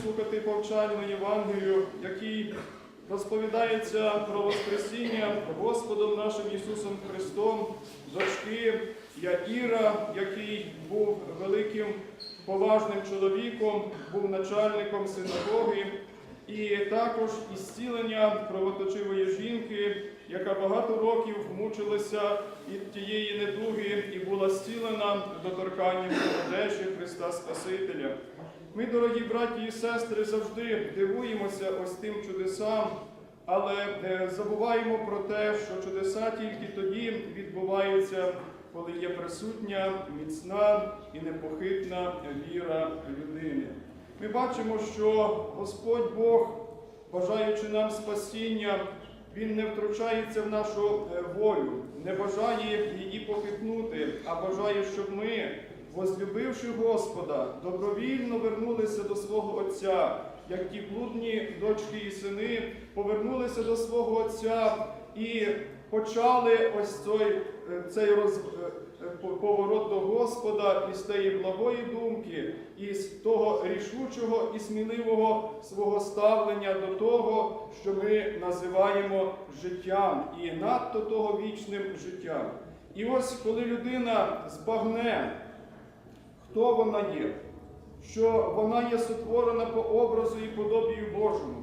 вислухати повчальну Євангелію, який розповідається про Воскресіння Господом нашим Ісусом Христом, дочки Яїра, який був великим поважним чоловіком, був начальником синагоги. І також ісцілення кровоточивої жінки, яка багато років мучилася від тієї недуги і була зцілена доторканням одежі Христа Спасителя. Ми, дорогі браті і сестри, завжди дивуємося ось тим чудесам, але е, забуваємо про те, що чудеса тільки тоді відбуваються, коли є присутня, міцна і непохитна віра людини. Ми бачимо, що Господь Бог, бажаючи нам спасіння, Він не втручається в нашу е, волю, не бажає її похитнути, а бажає, щоб ми, возлюбивши Господа, добровільно вернулися до свого Отця, як ті блудні дочки і сини повернулися до свого Отця і почали ось цей, е, цей роз, е, е, поворот до Господа із тієї благої думки, із того рішучого і сміливого свого ставлення до того, що ми називаємо життям, і надто того вічним життям. І ось коли людина збагне, хто вона є, що вона є сотворена по образу і подобію Божому.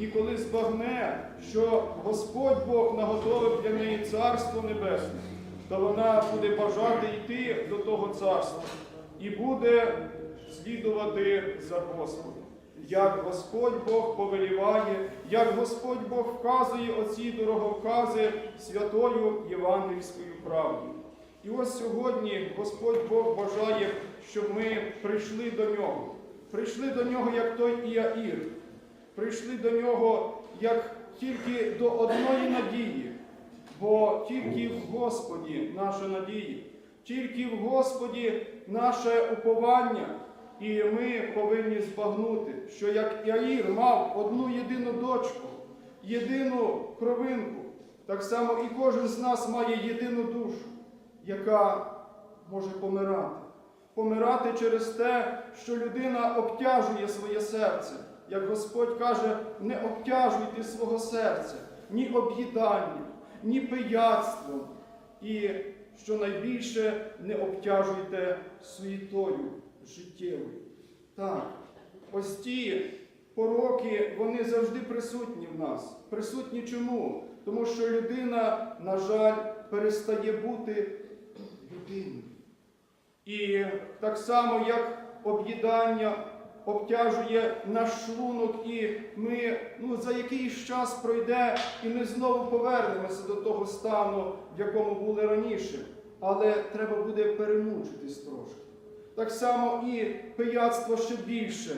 І коли збагне, що Господь Бог наготовив для неї Царство Небесне, то вона буде бажати йти до того царства і буде слідувати за Господом. Як Господь Бог повеліває, як Господь Бог вказує оці дороговкази святою євангельською правдою. І ось сьогодні Господь Бог бажає, щоб ми прийшли до нього. Прийшли до нього, як той Іаїр. Прийшли до нього як тільки до одної надії, бо тільки в Господі наша надія, тільки в Господі наше уповання. І ми повинні збагнути, що як Яїр мав одну єдину дочку, єдину кровинку, так само і кожен з нас має єдину душу, яка може помирати. Помирати через те, що людина обтяжує своє серце. Як Господь каже, не обтяжуйте свого серця ні об'їданням, ні пияцтвом, і що найбільше не обтяжуйте суєтою життєвою. Так, ось ті пороки, вони завжди присутні в нас. Присутні чому? Тому що людина, на жаль, перестає бути людиною. І так само, як об'їдання обтяжує наш шлунок, і ми ну, за якийсь час пройде, і ми знову повернемося до того стану, в якому були раніше. Але треба буде перемучитись трошки. Так само і пияцтво ще більше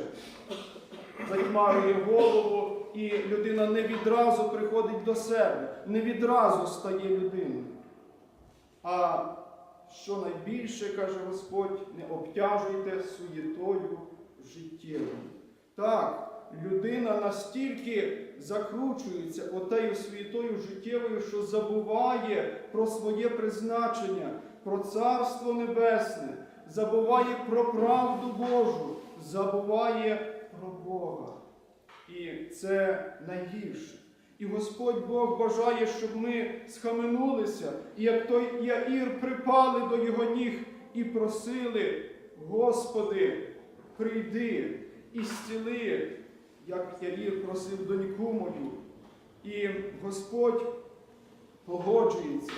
затьмарює голову, і людина не відразу приходить до себе, не відразу стає людиною. А що найбільше, каже Господь, не обтяжуйте суєтою життєвою. Так, людина настільки закручується отею суєтою життєвою, що забуває про своє призначення, про Царство Небесне, забуває про правду Божу, забуває про Бога. І це найгірше. І Господь Бог бажає, щоб ми схаменулися, і як той Яїр припали до його ніг і просили, Господи, прийди і зціли, як Яїр просив доньку мою. І Господь погоджується,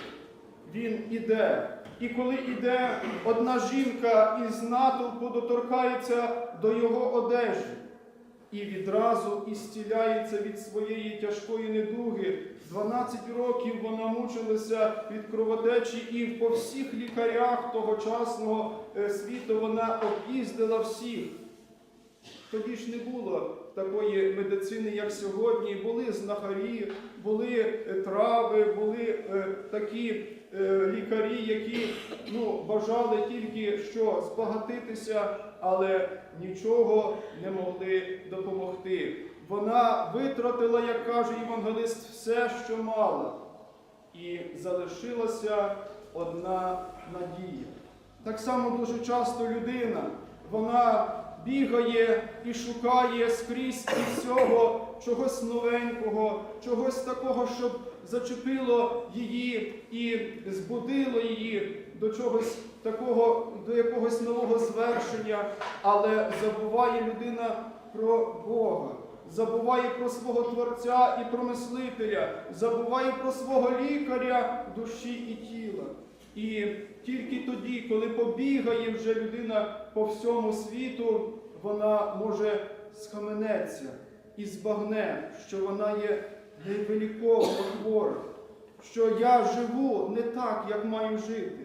Він іде. І коли іде одна жінка із натовпу доторкається до його одежі і відразу ісціляється від своєї тяжкої недуги. 12 років вона мучилася від кровотечі, і по всіх лікарях тогочасного е, світу вона об'їздила всіх. Тоді ж не було такої медицини, як сьогодні. Були знахарі, були е, трави, були е, такі лікарі, які ну, бажали тільки що збагатитися, але нічого не могли допомогти. Вона витратила, як каже євангелист, все, що мала. і залишилася одна надія. Так само дуже часто людина, вона бігає і шукає скрізь і всього чогось новенького, чогось такого, щоб зачепило її і збудило її до чогось такого, до якогось нового звершення, але забуває людина про Бога. Забуває про свого Творця і про мислителя, забуває про свого лікаря душі і тіла. І тільки тоді, коли побігає вже людина по всьому світу, вона може схаменеться і збагне, що вона є невеликовно хвора, що я живу не так, як маю жити.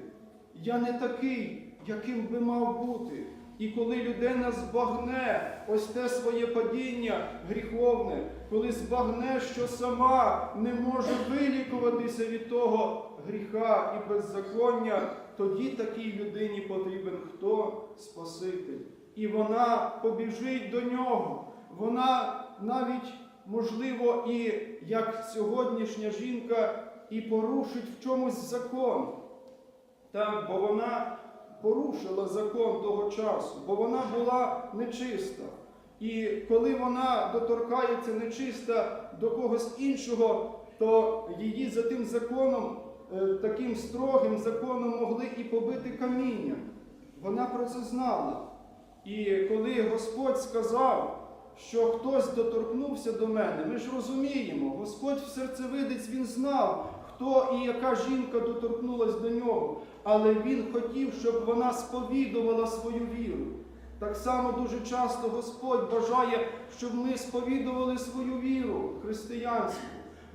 Я не такий, яким би мав бути. І коли людина збагне ось те своє падіння гріховне, коли збагне, що сама не може вилікуватися від того гріха і беззаконня, тоді такій людині потрібен хто Спаситель. І вона побіжить до нього. Вона навіть, можливо, і як сьогоднішня жінка, і порушить в чомусь закон. Так, бо вона порушила закон того часу, бо вона була нечиста. І коли вона доторкається нечиста до когось іншого, то її за тим законом, е, таким строгим законом могли і побити камінням. Вона про це знала. І коли Господь сказав, що хтось доторкнувся до мене, ми ж розуміємо, Господь в серцевидець він знав, хто і яка жінка доторкнулась до нього, але він хотів, щоб вона сповідувала свою віру. Так само дуже часто Господь бажає, щоб ми сповідували свою віру християнську,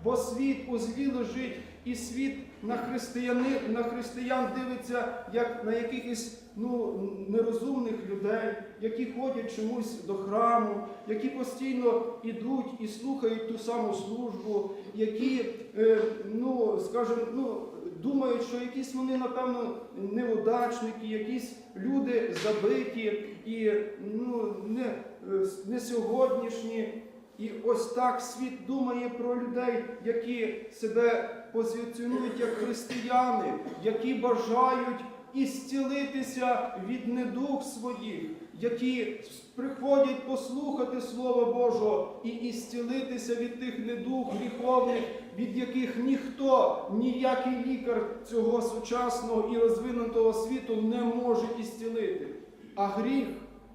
бо світ у злі лежить, і світ на, християни, на християн дивиться як на якихось ну, нерозумних людей, які ходять чомусь до храму, які постійно йдуть і слухають ту саму службу, які, е, ну, скажімо, ну, думають, що якісь вони, напевно, неудачники, якісь люди забиті і ну, не, е, не сьогоднішні. І ось так світ думає про людей, які себе позиціонують як християни, які бажають ісцілитися від недуг своїх, які приходять послухати Слово Божого і ісцілитися від тих недуг гріховних, від яких ніхто, ніякий лікар цього сучасного і розвинутого світу не може ісцілити. А гріх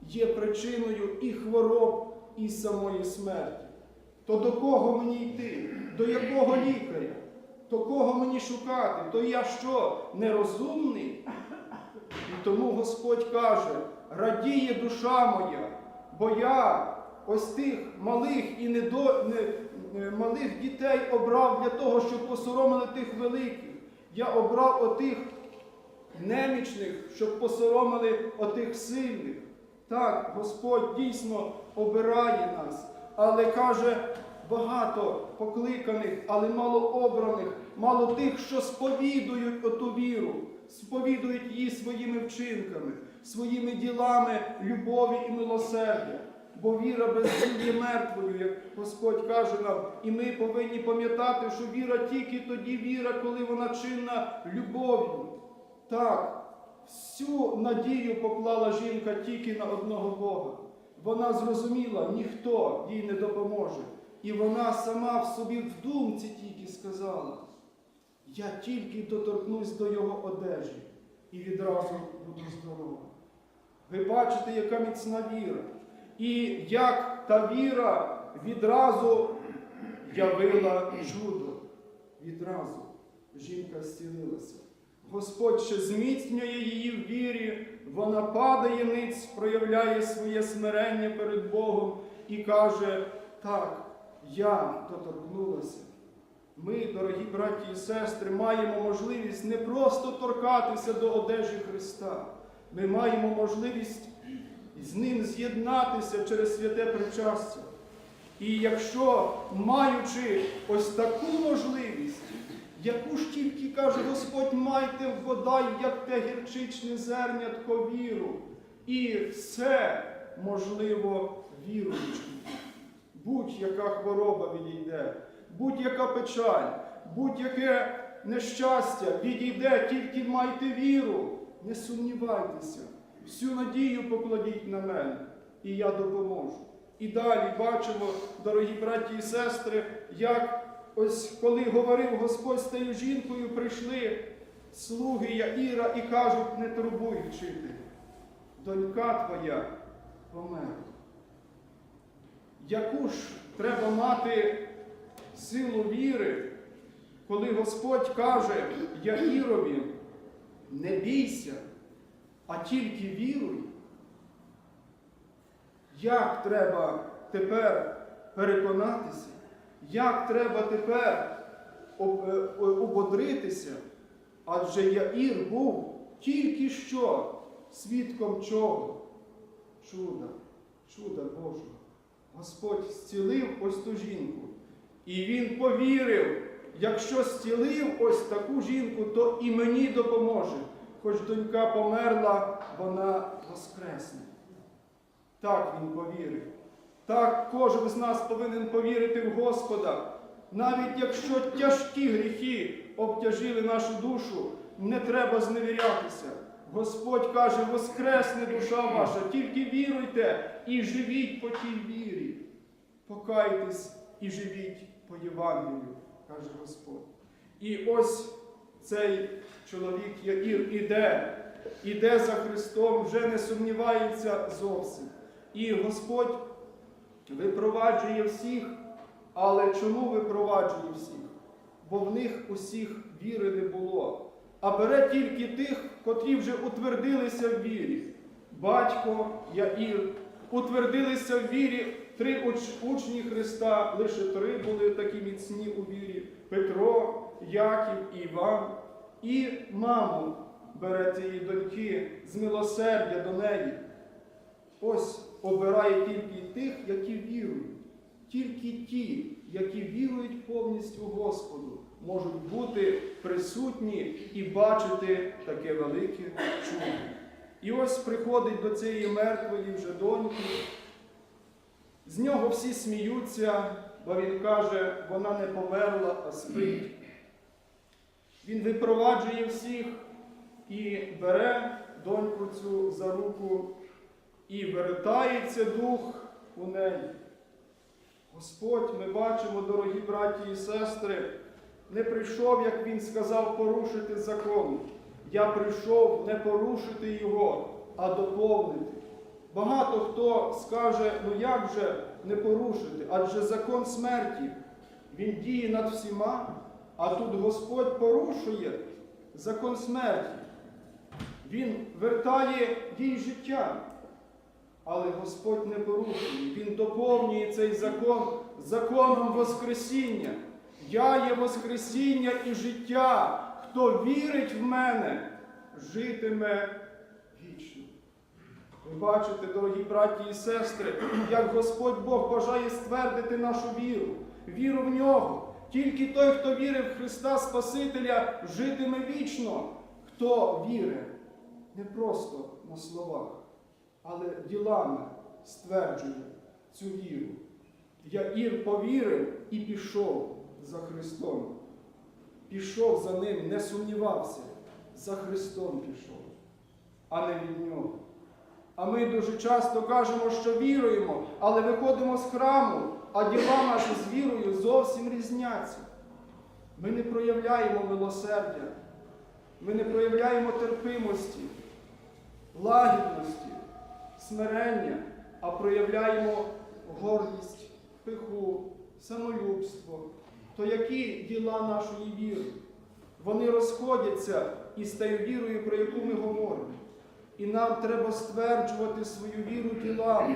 є причиною і хвороб, і самої смерті. То до кого мені йти? До якого лікаря? То кого мені шукати? То я що, нерозумний? І тому Господь каже: радіє душа моя, бо я ось тих малих і недо... не... малих дітей обрав для того, щоб посоромили тих великих. Я обрав отих немічних, щоб посоромили отих сильних. Так, Господь дійсно обирає нас, але каже, багато покликаних, але мало обраних, мало тих, що сповідують оту віру, сповідують її своїми вчинками, своїми ділами любові і милосердя. Бо віра без діл мертвою, як Господь каже нам, і ми повинні пам'ятати, що віра тільки тоді віра, коли вона чинна любов'ю. Так, всю надію поклала жінка тільки на одного Бога. Вона зрозуміла, ніхто їй не допоможе. І вона сама в собі в думці тільки сказала: я тільки доторкнусь до його одежі і відразу буду здорова. Ви бачите, яка міцна віра. І як та віра відразу явила чудо. Відразу жінка зцілилася. Господь ще зміцнює її в вірі, вона падає ниць, проявляє своє смирення перед Богом і каже: так, я доторкнулася. Ми, дорогі браті і сестри, маємо можливість не просто торкатися до одежі Христа. Ми маємо можливість з Ним з'єднатися через святе причастя. І якщо, маючи ось таку можливість, яку ж тільки каже Господь, майте вода, як те гірчичне зернятко віру. І все можливо віруючим. Будь-яка хвороба відійде, будь-яка печаль, будь-яке нещастя відійде, тільки майте віру, не сумнівайтеся, всю надію покладіть на мене, і я допоможу. І далі бачимо, дорогі браті і сестри, як ось коли говорив Господь з тією жінкою, прийшли слуги Яїра і кажуть, не турбуй вчителю, донька твоя померла. Яку ж треба мати силу віри, коли Господь каже Яїрові, не бійся, а тільки віруй? Як треба тепер переконатися, як треба тепер е, ободритися? Адже Яїр був тільки що свідком чого? Чуда, чуда Божого. Господь зцілив ось ту жінку. І він повірив, якщо зцілив ось таку жінку, то і мені допоможе. Хоч донька померла, вона воскресне. Так він повірив. Так кожен з нас повинен повірити в Господа. Навіть якщо тяжкі гріхи обтяжили нашу душу, не треба зневірятися. Господь каже, воскресне душа ваша, тільки віруйте і живіть по тій вірі. Покайтесь і живіть по Євангелію, каже Господь. І ось цей чоловік Яїр іде, іде за Христом, вже не сумнівається зовсім. І Господь випроваджує всіх, але чому випроваджує всіх? Бо в них усіх віри не було. А бере тільки тих, котрі вже утвердилися в вірі. Батько Яїр, утвердилися в вірі три учні Христа, лише три були такі міцні у вірі: Петро, Яків Іван. І маму бере цієї доньки з милосердя до неї. Ось обирає тільки тих, які вірують. Тільки ті, які вірують повністю Господу, можуть бути присутні і бачити таке велике чудо. І ось приходить до цієї мертвої вже доньки. З нього всі сміються, бо він каже, вона не померла, а спить. Він випроваджує всіх і бере доньку цю за руку, і вертається дух у неї. Господь, ми бачимо, дорогі браті і сестри, не прийшов, як він сказав, порушити закон. Я прийшов не порушити його, а доповнити. Багато хто скаже, ну як же не порушити? Адже закон смерті, він діє над всіма, а тут Господь порушує закон смерті. Він вертає дій життя. Але Господь не порушує, Він доповнює цей закон законом Воскресіння. Я є Воскресіння і життя. Хто вірить в мене, житиме. Ви бачите, дорогі браті і сестри, як Господь Бог бажає ствердити нашу віру, віру в нього. Тільки той, хто вірить в Христа Спасителя, житиме вічно. Хто вірить не просто на словах, але ділами стверджує цю віру. Яїр повірив і пішов за Христом. Пішов за ним, не сумнівався, за Христом пішов, а не від нього. А ми дуже часто кажемо, що віруємо, але виходимо з храму, а діла наші з вірою зовсім різняться. Ми не проявляємо милосердя, ми не проявляємо терпимості, лагідності, смирення, а проявляємо гордість, пиху, самолюбство. То які діла нашої віри? Вони розходяться із тією вірою, про яку ми говоримо. І нам треба стверджувати свою віру ділами.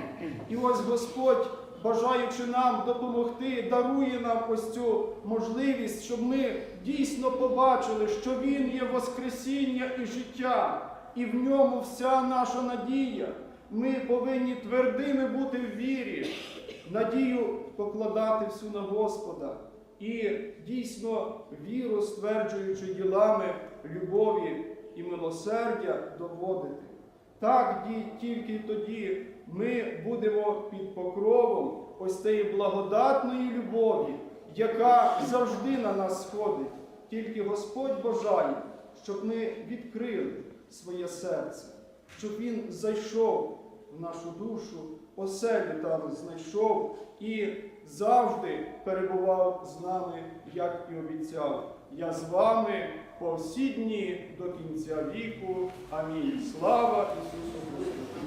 І ось Господь, бажаючи нам допомогти, дарує нам ось цю можливість, щоб ми дійсно побачили, що Він є Воскресіння і життя, і в ньому вся наша надія. Ми повинні твердими бути в вірі, надію покладати всю на Господа і дійсно віру, стверджуючи ділами любові і милосердя, доводити. Так тільки тоді ми будемо під покровом ось цієї благодатної любові, яка завжди на нас сходить. Тільки Господь бажає, щоб ми відкрили своє серце, щоб Він зайшов в нашу душу, оселю там знайшов і завжди перебував з нами, як і обіцяв. Я з вами по всі дні до кінця віку. Амінь. Слава Ісусу Христу!